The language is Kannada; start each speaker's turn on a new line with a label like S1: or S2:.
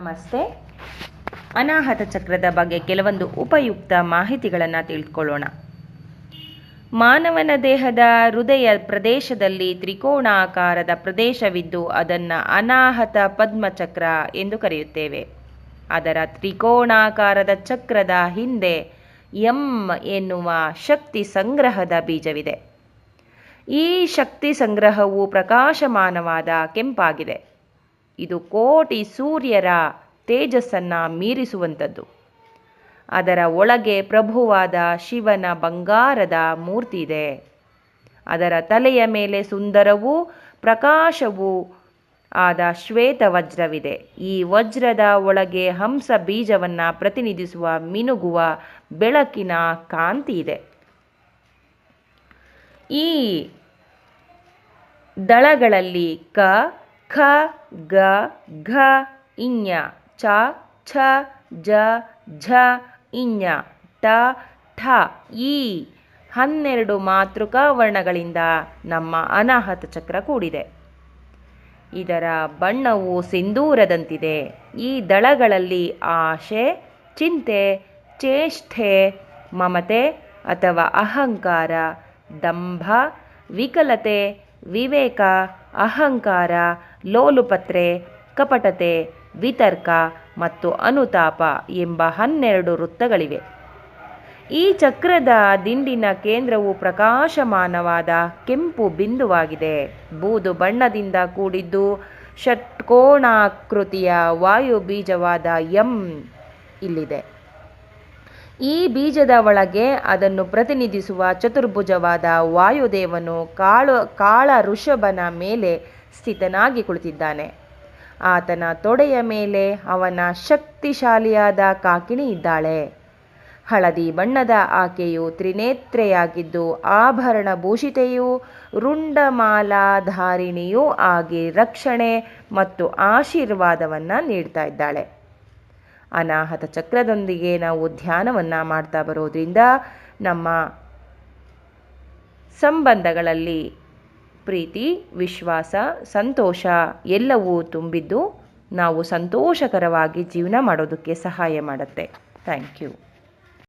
S1: ನಮಸ್ತೆ. ಅನಾಹತ ಚಕ್ರದ ಬಗ್ಗೆ ಕೆಲವೊಂದು ಉಪಯುಕ್ತ ಮಾಹಿತಿಗಳನ್ನು ತಿಳ್ಕೊಳ್ಳೋಣ. ಮಾನವನ ದೇಹದ ಹೃದಯ ಪ್ರದೇಶದಲ್ಲಿ ತ್ರಿಕೋಣಾಕಾರದ ಪ್ರದೇಶವಿದ್ದು ಅದನ್ನು ಅನಾಹತ ಪದ್ಮಚಕ್ರ ಎಂದು ಕರೆಯುತ್ತೇವೆ. ಅದರ ತ್ರಿಕೋಣಾಕಾರದ ಚಕ್ರದ ಹಿಂದೆ ಎಂ ಎನ್ನುವ ಶಕ್ತಿ ಸಂಗ್ರಹದ ಬೀಜವಿದೆ. ಈ ಶಕ್ತಿ ಸಂಗ್ರಹವು ಪ್ರಕಾಶಮಾನವಾದ ಕೆಂಪಾಗಿದೆ. ಇದು ಕೋಟಿ ಸೂರ್ಯರ ತೇಜಸ್ಸನ್ನು ಮೀರಿಸುವಂಥದ್ದು. ಅದರ ಒಳಗೆ ಪ್ರಭುವಾದ ಶಿವನ ಬಂಗಾರದ ಮೂರ್ತಿ ಇದೆ ಅದರ ತಲೆಯ ಮೇಲೆ ಸುಂದರವೂ ಪ್ರಕಾಶವೂ ಆದ ಶ್ವೇತ ವಜ್ರವಿದೆ ಈ ವಜ್ರದ ಒಳಗೆ ಹಂಸ ಬೀಜವನ್ನು ಪ್ರತಿನಿಧಿಸುವ ಮಿನುಗುವ ಬೆಳಕಿನ ಕಾಂತಿ ಇದೆ ಈ ದಳಗಳಲ್ಲಿ ಕ ಖ ಗ ಘ ಇಞ ಚ ಛ ಜ ಝ ಇಞ ಟ ಠ ಇ ಹನ್ನೆರಡು ಮಾತೃಕ ವರ್ಣಗಳಿಂದ ನಮ್ಮ ಅನಾಹತ ಚಕ್ರ ಕೂಡಿದೆ. ಇದರ ಬಣ್ಣವು ಸಿಂಧೂರದಂತಿದೆ. ಈ ದಳಗಳಲ್ಲಿ ಆಶೆ, ಚಿಂತೆ, ಚೇಷ್ಟೆ, ಮಮತೆ ಅಥವಾ ಅಹಂಕಾರ, ದಂಭ, ವಿಕಲತೆ, ವಿವೇಕ, ಅಹಂಕಾರ ಲೋಲುಪತ್ರೆ, ಕಪಟತೆ, ವಿತರ್ಕ ಮತ್ತು ಅನುತಾಪ ಎಂಬ ಹನ್ನೆರಡು ವೃತ್ತಗಳಿವೆ. ಈ ಚಕ್ರದ ದಿಂಡಿನ ಕೇಂದ್ರವು ಪ್ರಕಾಶಮಾನವಾದ ಕೆಂಪು ಬಿಂದುವಾಗಿದೆ. ಬೂದು ಬಣ್ಣದಿಂದ ಕೂಡಿದ್ದು ಷಟ್ಕೋಣಾಕೃತಿಯ ವಾಯು ಬೀಜವಾದ ಎಂ ಇಲ್ಲಿದೆ. ಈ ಬೀಜದ ಒಳಗೆ ಅದನ್ನು ಪ್ರತಿನಿಧಿಸುವ ಚತುರ್ಭುಜವಾದ ವಾಯುದೇವನು ಕಾಳು ಕಾಳ ಋಷಭನ ಮೇಲೆ ಸ್ಥಿತನಾಗಿ ಕುಳಿತಿದ್ದಾನೆ. ಆತನ ತೊಡೆಯ ಮೇಲೆ ಅವನ ಶಕ್ತಿಶಾಲಿಯಾದ ಕಾಕಿಣಿ ಇದ್ದಾಳೆ. ಹಳದಿ ಬಣ್ಣದ ಆಕೆಯು ತ್ರಿನೇತ್ರೆಯಾಗಿದ್ದು, ಆಭರಣ ಭೂಷಿತೆಯೂ, ರುಂಡಮಾಲಾಧಾರಿಣಿಯೂ ಆಗಿ ರಕ್ಷಣೆ ಮತ್ತು ಆಶೀರ್ವಾದವನ್ನು ನೀಡ್ತಾ ಇದ್ದಾಳೆ. ಅನಾಹತ ಚಕ್ರದೊಂದಿಗೆ ನಾವು ಧ್ಯಾನವನ್ನು ಮಾಡ್ತಾ ಬರೋದ್ರಿಂದ ನಮ್ಮ ಸಂಬಂಧಗಳಲ್ಲಿ ಪ್ರೀತಿ ವಿಶ್ವಾಸ ಸಂತೋಷ ಎಲ್ಲವೂ ತುಂಬಿದ್ದು ನಾವು ಸಂತೋಷಕರವಾಗಿ ಜೀವನ ಮಾಡೋದಕ್ಕೆ ಸಹಾಯ ಮಾಡುತ್ತೆ. Thank you.